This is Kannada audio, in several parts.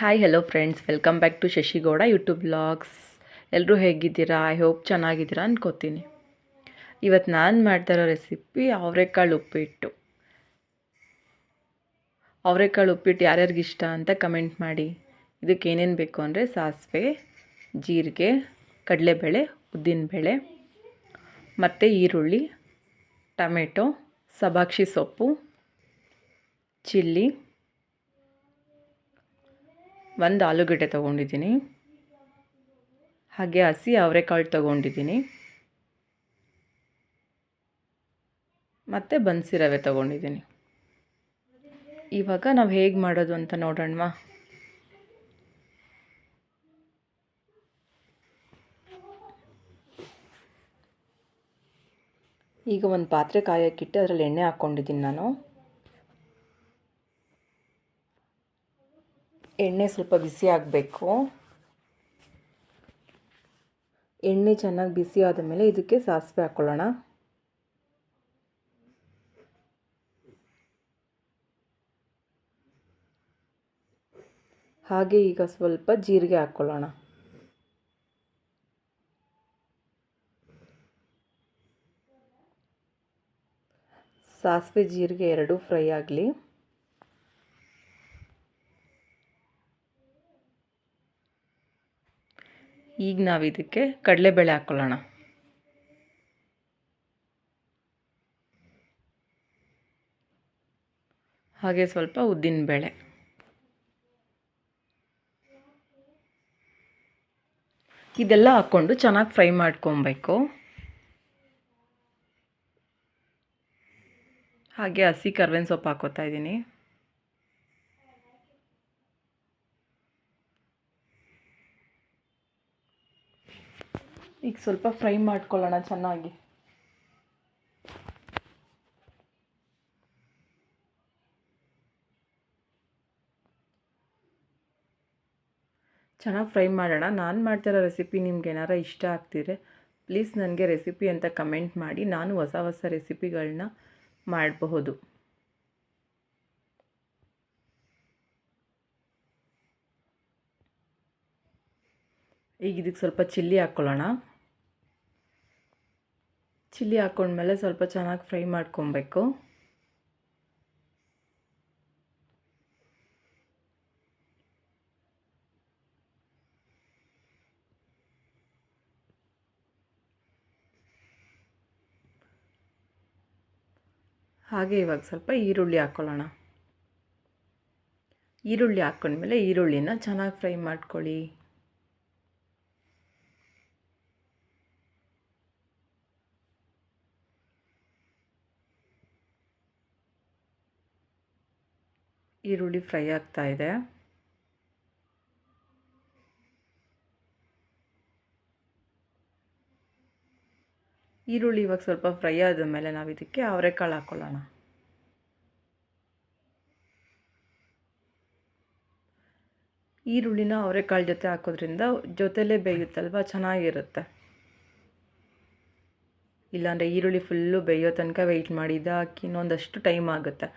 Hi hello friends welcome back to Shashigowda YouTube blogs ಎಲ್ಲರೂ ಹೇಗಿದ್ದೀರಾ? ಐ ಹೋಪ್ ಚೆನ್ನಾಗಿದ್ದೀರಾ ಅನ್ಕೋತೀನಿ. ಇವತ್ತು ನಾನು ಮಾಡ್ತಾ ಇರೋ ರೆಸಿಪಿ ಅವರೆಕಾಳು ಉಪ್ಪಿಟ್ಟು. ಅವರೆಕಾಳು ಉಪ್ಪಿಟ್ಟು ಯಾರ್ಯಾರಿಗೆ ಇಷ್ಟ ಅಂತ ಕಮೆಂಟ್ ಮಾಡಿ. ಇದಕ್ಕೆ ಏನೇನು ಬೇಕು ಅಂದರೆ ಸಾಸಿವೆ, ಜೀರಿಗೆ, ಕಡಲೆಬೇಳೆ, ಉದ್ದಿನಬೇಳೆ, ಮತ್ತು ಈರುಳ್ಳಿ, ಟೊಮೆಟೊ, ಸಬಾಕ್ಷಿ ಸೊಪ್ಪು, ಚಿಲ್ಲಿ ಒಂದು ಆಲೂಗಡ್ಡೆ ತೊಗೊಂಡಿದ್ದೀನಿ. ಹಾಗೆ ಹಸಿ ಅವರೆಕಾಳು ತೊಗೊಂಡಿದ್ದೀನಿ. ಮತ್ತು ಬನ್ಸಿ ರವೆ ತೊಗೊಂಡಿದ್ದೀನಿ. ಇವಾಗ ನಾವು ಹೇಗೆ ಮಾಡೋದು ಅಂತ ನೋಡೋಣವಾ? ಈಗ ಒಂದು ಪಾತ್ರೆ ಕಾಯಕ್ಕಿಟ್ಟು ಅದರಲ್ಲಿ ಎಣ್ಣೆ ಹಾಕ್ಕೊಂಡಿದ್ದೀನಿ ನಾನು. ಎಣ್ಣೆ ಸ್ವಲ್ಪ ಬಿಸಿ ಆಗಬೇಕು. ಎಣ್ಣೆ ಚೆನ್ನಾಗಿ ಬಿಸಿ ಆದ ಮೇಲೆ ಇದಕ್ಕೆ ಸಾಸಿವೆ ಹಾಕ್ಕೊಳ್ಳೋಣ ಹಾಗೆ ಈಗ ಸ್ವಲ್ಪ ಜೀರಿಗೆ ಹಾಕ್ಕೊಳ್ಳೋಣ ಸಾಸಿವೆ ಜೀರಿಗೆ ಎರಡೂ ಫ್ರೈ ಆಗಲಿ. ಈಗ ನಾವು ಇದಕ್ಕೆ ಕಡಲೆಬೇಳೆ ಹಾಕ್ಕೊಳ್ಳೋಣ ಹಾಗೆ ಸ್ವಲ್ಪ ಉದ್ದಿನಬೇಳೆ ಇದೆಲ್ಲ ಹಾಕ್ಕೊಂಡು ಚೆನ್ನಾಗಿ ಫ್ರೈ ಮಾಡ್ಕೊಬೇಕು. ಹಾಗೆ ಹಸಿ ಕರ್ಬೇವಿನ ಸೊಪ್ಪು ಹಾಕೋತಾ ಇದ್ದೀನಿ. ಈಗ ಸ್ವಲ್ಪ ಫ್ರೈ ಮಾಡ್ಕೊಳ್ಳೋಣ ಚೆನ್ನಾಗಿ. ಚೆನ್ನಾಗಿ ಫ್ರೈ ಮಾಡೋಣ. ನಾನು ಮಾಡ್ತಿರೋ ರೆಸಿಪಿ ನಿಮ್ಗೆ ಏನಾರ ಇಷ್ಟ ಆಗ್ತಿದ್ರೆ ಪ್ಲೀಸ್ ನನಗೆ ರೆಸಿಪಿ ಅಂತ ಕಮೆಂಟ್ ಮಾಡಿ. ನಾನು ಹೊಸ ಹೊಸ ರೆಸಿಪಿಗಳನ್ನ ಮಾಡಬಹುದು. ಈಗ ಇದಕ್ಕೆ ಸ್ವಲ್ಪ ಚಿಲ್ಲಿ ಹಾಕ್ಕೊಳ್ಳೋಣ. ಚಿಲ್ಲಿ ಹಾಕ್ಕೊಂಡ್ಮೇಲೆ ಸ್ವಲ್ಪ ಚೆನ್ನಾಗಿ ಫ್ರೈ ಮಾಡ್ಕೊಬೇಕು. ಹಾಗೆ ಇವಾಗ ಸ್ವಲ್ಪ ಈರುಳ್ಳಿ ಹಾಕ್ಕೊಳ್ಳೋಣ ಈರುಳ್ಳಿ ಹಾಕ್ಕೊಂಡ್ಮೇಲೆ ಈರುಳ್ಳಿನ ಚೆನ್ನಾಗಿ ಫ್ರೈ ಮಾಡ್ಕೊಳ್ಳಿ. ಈರುಳ್ಳಿ ಫ್ರೈ ಆಗ್ತಾ ಇದೆ. ಈರುಳ್ಳಿ ಇವಾಗ ಸ್ವಲ್ಪ ಫ್ರೈ ಆದ ಮೇಲೆ ನಾವು ಇದಕ್ಕೆ ಅವರೆಕಾಳು ಹಾಕ್ಕೊಳ್ಳೋಣ ಈರುಳ್ಳಿನ ಅವರೆಕಾಳು ಜೊತೆ ಹಾಕೋದ್ರಿಂದ ಜೊತೆಲೇ ಬೇಯುತ್ತಲ್ವ? ಚೆನ್ನಾಗಿರುತ್ತೆ. ಇಲ್ಲಾಂದರೆ ಈರುಳ್ಳಿ ಫುಲ್ಲು ಬೇಯೋ ತನಕ ವೆಯ್ಟ್ ಮಾಡಿ, ಇದಾಕಿ ಇನ್ನೊಂದಷ್ಟು ಟೈಮ್ ಆಗುತ್ತೆ.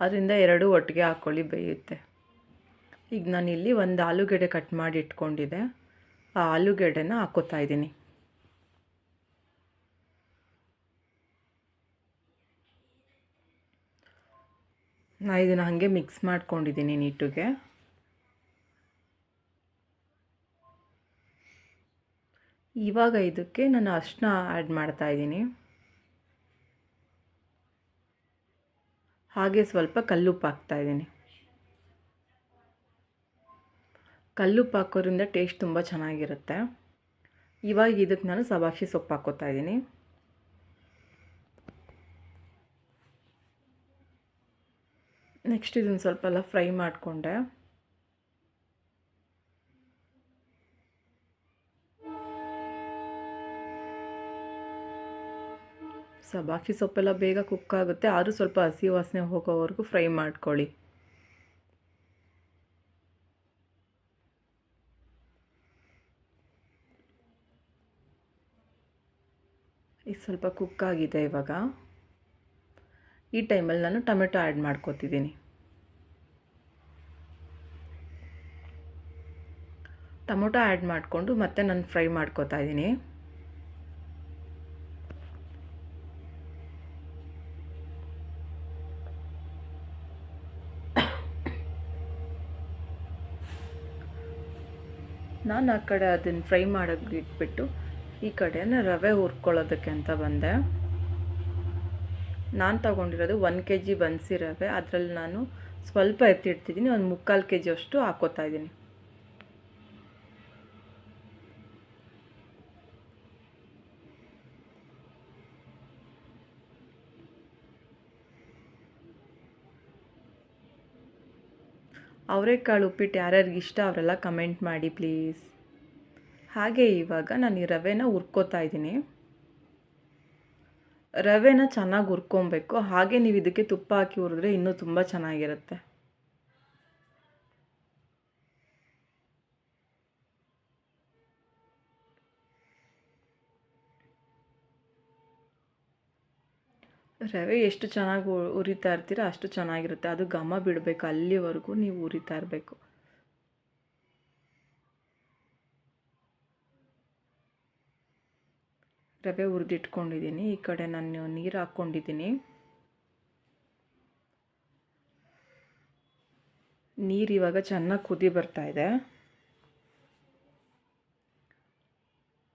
ಅದರಿಂದ ಎರಡು ಒಟ್ಟಿಗೆ ಹಾಕ್ಕೊಳ್ಳಿ ಬೇಯುತ್ತೆ. ಈಗ ನಾನಿಲ್ಲಿ ಒಂದು ಆಲೂಗೆಡ್ಡೆ ಕಟ್ ಮಾಡಿ ಇಟ್ಕೊಂಡಿದ್ದೆ. ಆ ಆಲೂಗೆಡ್ಡೆನ ಹಾಕೋತಾ ಇದ್ದೀನಿ. ನಾ ಇದನ್ನು ಹಾಗೆ ಮಿಕ್ಸ್ ಮಾಡ್ಕೊಂಡಿದ್ದೀನಿ ನೀಟಿಗೆ. ಇವಾಗ ಇದಕ್ಕೆ ನಾನು ಅರ್ಶಿನ ಆ್ಯಡ್ ಮಾಡ್ತಾ ಹಾಗೆ ಸ್ವಲ್ಪ ಕಲ್ಲುಪ್ಪು ಹಾಕ್ತಾಯಿದ್ದೀನಿ ಕಲ್ಲುಪ್ಪು ಹಾಕೋದ್ರಿಂದ ಟೇಸ್ಟ್ ತುಂಬ ಚೆನ್ನಾಗಿರುತ್ತೆ. ಇವಾಗ ಇದಕ್ಕೆ ನಾನು ಸಬಾಕ್ಷಿ ಸೊಪ್ಪು ಹಾಕೋತಾ ಇದ್ದೀನಿ ನೆಕ್ಸ್ಟ್ ಇದನ್ನು ಸ್ವಲ್ಪ ಎಲ್ಲ ಫ್ರೈ ಮಾಡಿಕೊಂಡೆ. ಸಬಾಕ್ಷಿ ಸೊಪ್ಪೆಲ್ಲ ಬೇಗ ಕುಕ್ ಆಗುತ್ತೆ. ಆದರೂ ಸ್ವಲ್ಪ ಹಸಿ ವಾಸನೆ ಹೋಗೋವರೆಗೂ ಫ್ರೈ ಮಾಡ್ಕೊಳ್ಳಿ. ಈಗ ಸ್ವಲ್ಪ ಕುಕ್ ಆಗಿದೆ ಇವಾಗ. ಈ ಟೈಮಲ್ಲಿ ನಾನು ಟೊಮೆಟೊ ಆ್ಯಡ್ ಮಾಡ್ಕೋತಿದ್ದೀನಿ. ಟೊಮೊಟೊ ಆ್ಯಡ್ ಮಾಡಿಕೊಂಡು ಮತ್ತೆ ನಾನು ಫ್ರೈ ಮಾಡ್ಕೊತಾ ಇದ್ದೀನಿ. ನಾನು ಆ ಕಡೆ ಅದನ್ನು ಫ್ರೈ ಮಾಡೋಕ್ಕೆ ಇಟ್ಬಿಟ್ಟು ಈ ಕಡೆನ ರವೆ ಹುರ್ಕೊಳ್ಳೋದಕ್ಕೆ ಅಂತ ಬಂದೆ. ನಾನು ತಗೊಂಡಿರೋದು ಒನ್ ಕೆ ಜಿ ಬನ್ಸಿ ರವೆ. ಅದರಲ್ಲಿ ನಾನು ಸ್ವಲ್ಪ ಎತ್ತಿಡ್ತಿದ್ದೀನಿ ಒಂದು ಮುಕ್ಕಾಲು ಕೆ ಜಿ ಅಷ್ಟು ಹಾಕೋತಾ ಇದ್ದೀನಿ. ಅವರೆಕಾಳು ಉಪ್ಪಿಟ್ಟು ಯಾರ್ಯಾರಿಗೆ ಇಷ್ಟ ಅವರೆಲ್ಲ ಕಮೆಂಟ್ ಮಾಡಿ ಪ್ಲೀಸ್ ಹಾಗೆ ಇವಾಗ ನಾನು ಈ ರವೆನ ಹುರ್ಕೋತಾ ಇದ್ದೀನಿ. ರವೆನ ಚೆನ್ನಾಗಿ ಹುರ್ಕೊಬೇಕು. ಹಾಗೆ ನೀವು ಇದಕ್ಕೆ ತುಪ್ಪ ಹಾಕಿ ಹುರಿದ್ರೆ ಇನ್ನೂ ತುಂಬ ಚೆನ್ನಾಗಿರುತ್ತೆ. ರವೆ, ಎಷ್ಟು ಚೆನ್ನಾಗಿ ಉರಿತಾ ಇರ್ತೀರ ಅಷ್ಟು ಚೆನ್ನಾಗಿರುತ್ತೆ. ಅದು ಘಮ ಬಿಡಬೇಕು. ಅಲ್ಲಿವರೆಗೂ ನೀವು ಉರಿತಾ ಇರಬೇಕು. ರವೆ ಉರಿದಿಟ್ಕೊಂಡಿದ್ದೀನಿ ಈ ಕಡೆ ನಾನು ನೀರು ಹಾಕ್ಕೊಂಡಿದ್ದೀನಿ. ನೀರು ಇವಾಗ ಚೆನ್ನಾಗಿ ಕುದಿ ಬರ್ತಾ ಇದೆ.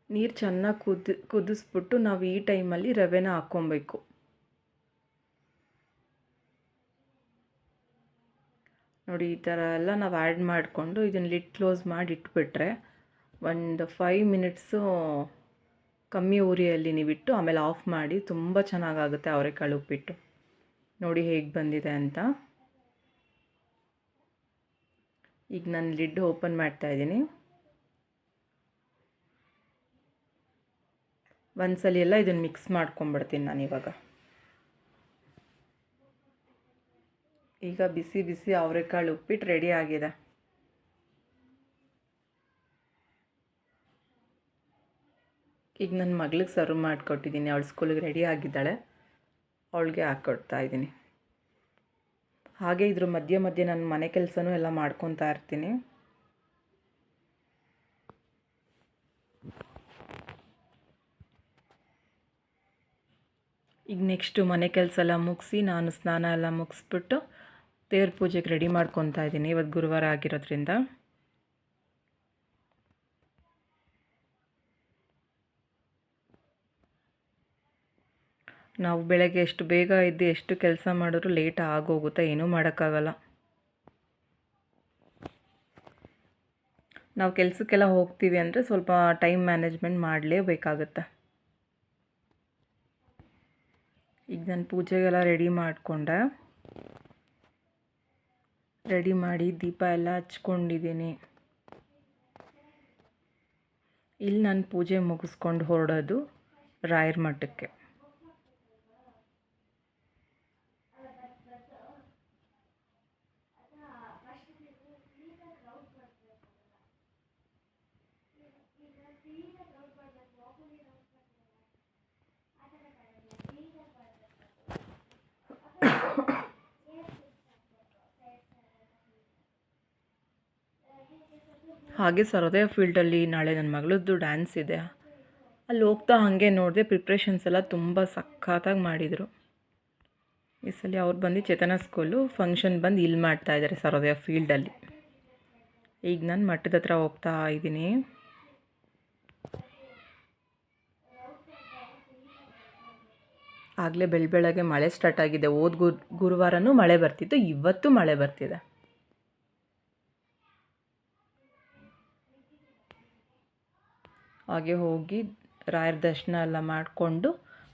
ನೀರು ಚೆನ್ನಾಗಿ ಕುದಿ, ಕುದಿಸ್ಬಿಟ್ಟು ನಾವು ಈ ಟೈಮಲ್ಲಿ ರವೆನ ಹಾಕ್ಕೊಬೇಕು. ನೋಡಿ, ಈ ಥರ ಎಲ್ಲ ನಾವು ಆ್ಯಡ್ ಮಾಡಿಕೊಂಡು ಇದನ್ನು ಲಿಟ್ ಕ್ಲೋಸ್ ಮಾಡಿ ಇಟ್ಬಿಟ್ರೆ ಒಂದು ಫೈವ್ ಮಿನಿಟ್ಸು ಕಮ್ಮಿ ಉರಿಯಲ್ಲಿ ನೀವಿಟ್ಟು ಆಮೇಲೆ ಆಫ್ ಮಾಡಿ ತುಂಬ ಚೆನ್ನಾಗಾಗುತ್ತೆ ಅವರೆಕಾಳು ಉಪ್ಪಿಟ್ಟು. ನೋಡಿ ಹೇಗೆ ಬಂದಿದೆ ಅಂತ. ಈಗ ನಾನು ಲಿಡ್ ಓಪನ್ ಮಾಡ್ತಾ ಇದ್ದೀನಿ. ಒಂದ್ಸಲಿ ಎಲ್ಲ ಇದನ್ನು ಮಿಕ್ಸ್ ಮಾಡ್ಕೊಂಬಿಡ್ತೀನಿ ನಾನು ಇವಾಗ ಈಗ ಬಿಸಿ ಬಿಸಿ ಅವರೆಕಾಳು ಉಪ್ಪಿಟ್ಟು ರೆಡಿ ಆಗಿದೆ. ಈಗ ನನ್ನ ಮಗಳಿಗೆ ಸರ್ವ್ ಮಾಡಿಕೊಟ್ಟಿದ್ದೀನಿ ಅವಳು ಸ್ಕೂಲಿಗೆ ರೆಡಿ ಆಗಿದ್ದಾಳೆ. ಅವಳಿಗೆ ಹಾಕ್ಕೊಡ್ತಾ ಇದ್ದೀನಿ ಹಾಗೆ ಇದ್ರ ಮಧ್ಯೆ ಮಧ್ಯೆ ನನ್ನ ಮನೆ ಕೆಲಸನೂ ಎಲ್ಲ ಮಾಡ್ಕೊತಾ ಇರ್ತೀನಿ. ಈಗ ನೆಕ್ಸ್ಟು ಮನೆ ಕೆಲಸ ಎಲ್ಲ ಮುಗಿಸಿ ನಾನು ಸ್ನಾನ ಎಲ್ಲ ಮುಗಿಸ್ಬಿಟ್ಟು ದೇವ್ರ ಪೂಜೆಗೆ ರೆಡಿ ಮಾಡ್ಕೊತಾ ಇದ್ದೀನಿ. ಇವತ್ತು ಗುರುವಾರ ಆಗಿರೋದ್ರಿಂದ. ನಾವು ಬೆಳಗ್ಗೆ ಎಷ್ಟು ಬೇಗ ಇದ್ದು ಎಷ್ಟು ಕೆಲಸ ಮಾಡಿದ್ರು ಲೇಟ್ ಆಗೋಗುತ್ತೆ, ಏನೂ ಮಾಡೋಕ್ಕಾಗಲ್ಲ. ನಾವು ಕೆಲಸಕ್ಕೆಲ್ಲ ಹೋಗ್ತೀವಿ ಅಂದರೆ ಸ್ವಲ್ಪ ಟೈಮ್ ಮ್ಯಾನೇಜ್ಮೆಂಟ್ ಮಾಡಲೇಬೇಕಾಗತ್ತೆ. ಈಗ ನಾನು ಪೂಜೆಗೆಲ್ಲ ರೆಡಿ ಮಾಡಿಕೊಂಡೆ. ರೆಡಿ ಮಾಡಿ ದೀಪ ಎಲ್ಲ ಹಚ್ಕೊಂಡಿದ್ದೀನಿ. ಇಲ್ಲಿ ನಾನು ಪೂಜೆ ಮುಗಿಸ್ಕೊಂಡು ಹೊರಡೋದು ರಾಯರ ಮಠಕ್ಕೆ. ಹಾಗೆ ಸರೋದಯ ಫೀಲ್ಡಲ್ಲಿ ನಾಳೆ ನನ್ನ ಮಗಳದ್ದು ಡ್ಯಾನ್ಸ್ ಇದೆ. ಅಲ್ಲಿ ಹೋಗ್ತಾ ಹಾಗೆ ನೋಡಿದೆ ಪ್ರಿಪ್ರೇಷನ್ಸ್ ಎಲ್ಲ ತುಂಬ ಸಖತ್ತಾಗಿ ಮಾಡಿದರು. ಈ ಸಲ ಅವ್ರು ಬಂದು ಚೇತನ ಸ್ಕೂಲು ಫಂಕ್ಷನ್ ಬಂದು ಇಲ್ಲಿ ಮಾಡ್ತಾಯಿದ್ದಾರೆ ಸರೋದಯ ಫೀಲ್ಡಲ್ಲಿ ಈಗ ನಾನು ಮಠದ ಹತ್ರ ಹೋಗ್ತಾ ಇದ್ದೀನಿ. ಆಗಲೇ ಬೆಳ ಬೆಳಗ್ಗೆ ಮಳೆ ಸ್ಟಾರ್ಟ್ ಆಗಿದೆ. ಓದ್ ಗುರುವಾರನೂ ಮಳೆ ಬರ್ತಿತ್ತು, ಇವತ್ತು ಮಳೆ ಬರ್ತಿದೆ. ಹಾಗೆ ಹೋಗಿ ರಾಯರ ದರ್ಶನ ಎಲ್ಲ ಮಾಡಿಕೊಂಡು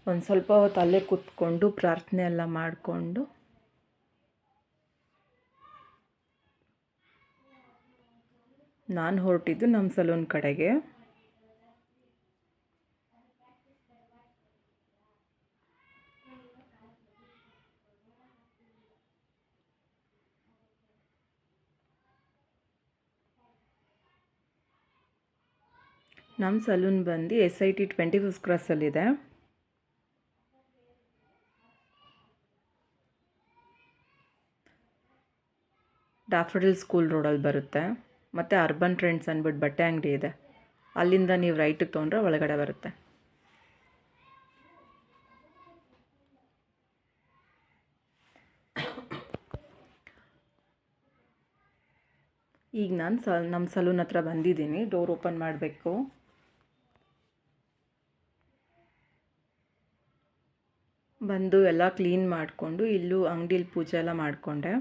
ಒಂದು ಸ್ವಲ್ಪ ಹೊತ್ತು ಅಲ್ಲೇ ಕೂತ್ಕೊಂಡು ಪ್ರಾರ್ಥನೆ ಎಲ್ಲ ಮಾಡಿಕೊಂಡು. ನಾನು ಹೊರಟಿದ್ದು ನಮ್ಮ ಸಲೂನ್ ಕಡೆಗೆ. ನಮ್ಮ ಸಲೂನ್ ಬಂದು S I T twenty fifth ಕ್ರಾಸಲ್ಲಿದೆ daffodil school ರೋಡಲ್ಲಿ ಬರುತ್ತೆ. ಮತ್ತು ಅರ್ಬನ್ ಟ್ರೆಂಡ್ಸ್ ಅಂದ್ಬಿಟ್ಟು ಬಟ್ಟೆ ಅಂಗಡಿ ಇದೆ. ಅಲ್ಲಿಂದ ನೀವು ರೈಟಿಗೆ ತೊಗೊಂಡ್ರೆ ಒಳಗಡೆ ಬರುತ್ತೆ. ಈಗ ನಾನು ಸ ನಮ್ಮ ಸಲೂನ್ ಹತ್ರ ಬಂದಿದ್ದೀನಿ. ಡೋರ್ ಓಪನ್ ಮಾಡಬೇಕು. ಬಂದು ಎಲ್ಲ ಕ್ಲೀನ್ ಮಾಡಿಕೊಂಡು ಇಲ್ಲೂ ಅಂಗಡಿಲಿ ಪೂಜೆ ಎಲ್ಲ ಮಾಡಿಕೊಂಡೆ.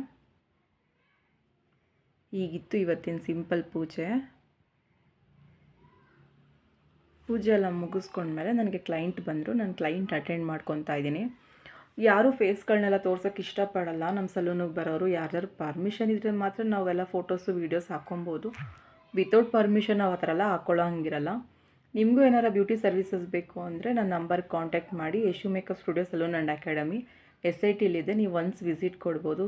ಈಗಿತ್ತು ಇವತ್ತಿನ ಸಿಂಪಲ್ ಪೂಜೆ. ಪೂಜೆ ಎಲ್ಲ ಮುಗಿಸ್ಕೊಂಡ್ಮೇಲೆ ನನಗೆ ಕ್ಲೈಂಟ್ ಬಂದರು. ನಾನು ಕ್ಲೈಂಟ್ ಅಟೆಂಡ್ ಮಾಡ್ಕೊತಾ ಇದ್ದೀನಿ. ಯಾರೂ ಫೇಸ್ಗಳನ್ನೆಲ್ಲ ತೋರ್ಸೋಕೆ ಇಷ್ಟಪಡಲ್ಲ. ನಮ್ಮ ಸಲೂನಿಗೆ ಬರೋರು ಯಾರ್ಯಾರು ಪರ್ಮಿಷನ್ ಇದ್ದರೆ ಮಾತ್ರ ನಾವೆಲ್ಲ ಫೋಟೋಸು ವೀಡಿಯೋಸ್ ಹಾಕ್ಕೊಬೋದು ವಿತೌಟ್ ಪರ್ಮಿಷನ್ ನಾವು ಆ ಥರ ಎಲ್ಲ ಹಾಕ್ಕೊಳ್ಳೋ ಹಂಗಿರಲ್ಲ. ನಿಮಗೂ ಏನಾರ ಬ್ಯೂಟಿ ಸರ್ವಿಸಸ್ ಬೇಕು ಅಂದರೆ ನನ್ನ ನಂಬರ್ಗೆ ಕಾಂಟ್ಯಾಕ್ಟ್ ಮಾಡಿ. Yashu makeup studio salon and academy S I ಟಿಲಿದೆ ನೀವು ಒನ್ಸ್ ವಿಸಿಟ್ ಕೊಡ್ಬೋದು.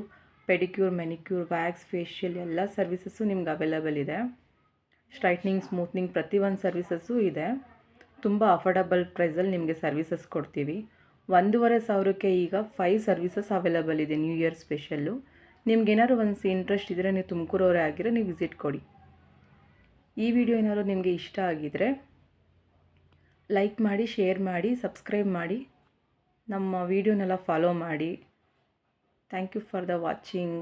ಪೆಡಿಕ್ಯೂರ್ ಮೆನಿಕ್ಯೂರ್ ವ್ಯಾಕ್ಸ್ ಫೇಶಿಯಲ್ ಎಲ್ಲ ಸರ್ವಿಸಸ್ಸು ನಿಮ್ಗೆ ಅವೈಲೇಬಲ್ ಇದೆ. ಸ್ಟ್ರೈಟ್ನಿಂಗ್ ಸ್ಮೂತ್ನಿಂಗ್ ಪ್ರತಿ ಒಂದು ಸರ್ವಿಸಸ್ಸು ಇದೆ. ತುಂಬ ಅಫೋರ್ಡಬಲ್ ಪ್ರೈಸಲ್ಲಿ ನಿಮಗೆ ಸರ್ವಿಸಸ್ ಕೊಡ್ತೀವಿ. ಒಂದೂವರೆ ಸಾವಿರಕ್ಕೆ ಈಗ ಫೈವ್ ಸರ್ವಿಸಸ್ ಅವೈಲಬಲ್ ಇದೆ ನ್ಯೂ ಇಯರ್ ಸ್ಪೆಷಲ್ಲು ನಿಮ್ಗೇನಾದ್ರು ಒಂದು ಇಂಟ್ರೆಸ್ಟ್ ಇದ್ದರೆ ನೀವು ತುಮಕೂರವರೇ ಆಗಿರೋ ನೀವು ವಿಸಿಟ್ ಕೊಡಿ. ಈ ವಿಡಿಯೋ ಏನಾದರೂ ನಿಮಗೆ ಇಷ್ಟ ಆಗಿದರೆ ಲೈಕ್ ಮಾಡಿ, ಶೇರ್ ಮಾಡಿ, ಸಬ್ಸ್ಕ್ರೈಬ್ ಮಾಡಿ, ನಮ್ಮ ವೀಡಿಯೋನೆಲ್ಲ ಫಾಲೋ ಮಾಡಿ. Thank you for the watching.